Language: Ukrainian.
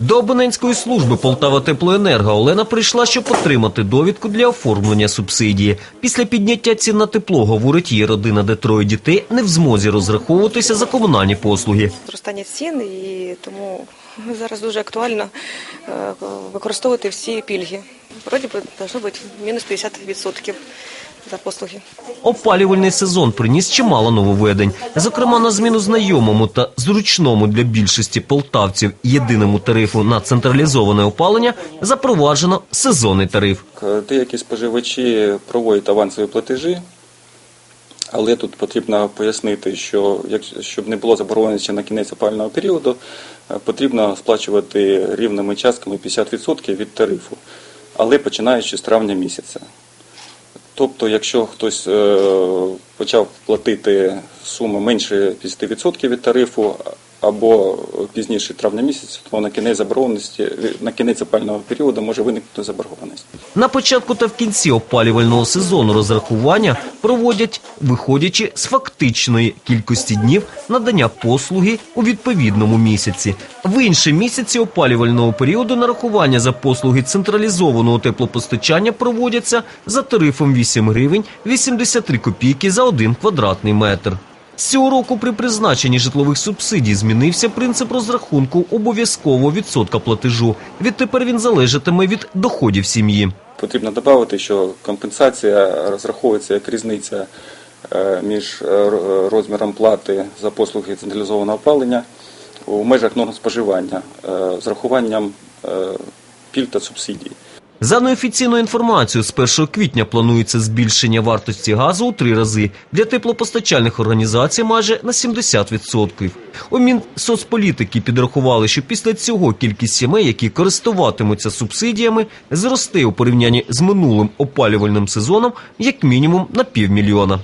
До абонентської служби Полтава Теплоенерго Олена прийшла, щоб отримати довідку для оформлення субсидії. Після підняття цін на тепло, говорить її родина, де троє дітей не в змозі розраховуватися за комунальні послуги. зростання цін, і тому зараз дуже актуально е, використовувати всі пільги. Вроді би должно бути мінус 50% за послуги. Опалювальний сезон приніс чимало нововведень. Зокрема, на зміну знайомому та зручному для більшості полтавців єдиному тарифу на централізоване опалення запроваджено сезонний тариф. Е, Деякі споживачі проводять авансові платежі, але тут потрібно пояснити, що якщо- щоб не було заборгованості на кінець опального періоду, е, потрібно сплачувати рівними частками 50% від тарифу, але починаючи з травня місяця. Тобто, якщо хтось е, почав платити суму менше 50% від тарифу або пізніше травня місяця, то на кінець заборгованості на кінець опального періоду може виникнути заборгованість. На початку та в кінці опалювального сезону розрахування проводять, виходячи з фактичної кількості днів надання послуги у відповідному місяці. В інші місяці опалювального періоду нарахування за послуги централізованого теплопостачання проводяться за тарифом 8 гривень 83 копійки за один квадратний метр. З цього року при призначенні житлових субсидій змінився принцип розрахунку обов'язкового відсотка платежу. Відтепер він залежатиме від доходів сім'ї. Потрібно додати, що компенсація розраховується як різниця е, між е, розміром плати за послуги централізованого опалення у межах норм споживання е, з рахуванням піль та субсидій. За неофіційною інформацією, з 1 квітня планується збільшення вартості газу у три рази для теплопостачальних організацій майже на 70%. У Мінсоцполітики підрахували, що після цього кількість сімей, які користуватимуться субсидіями, зросте у порівнянні з минулим опалювальним сезоном як мінімум на півмільйона.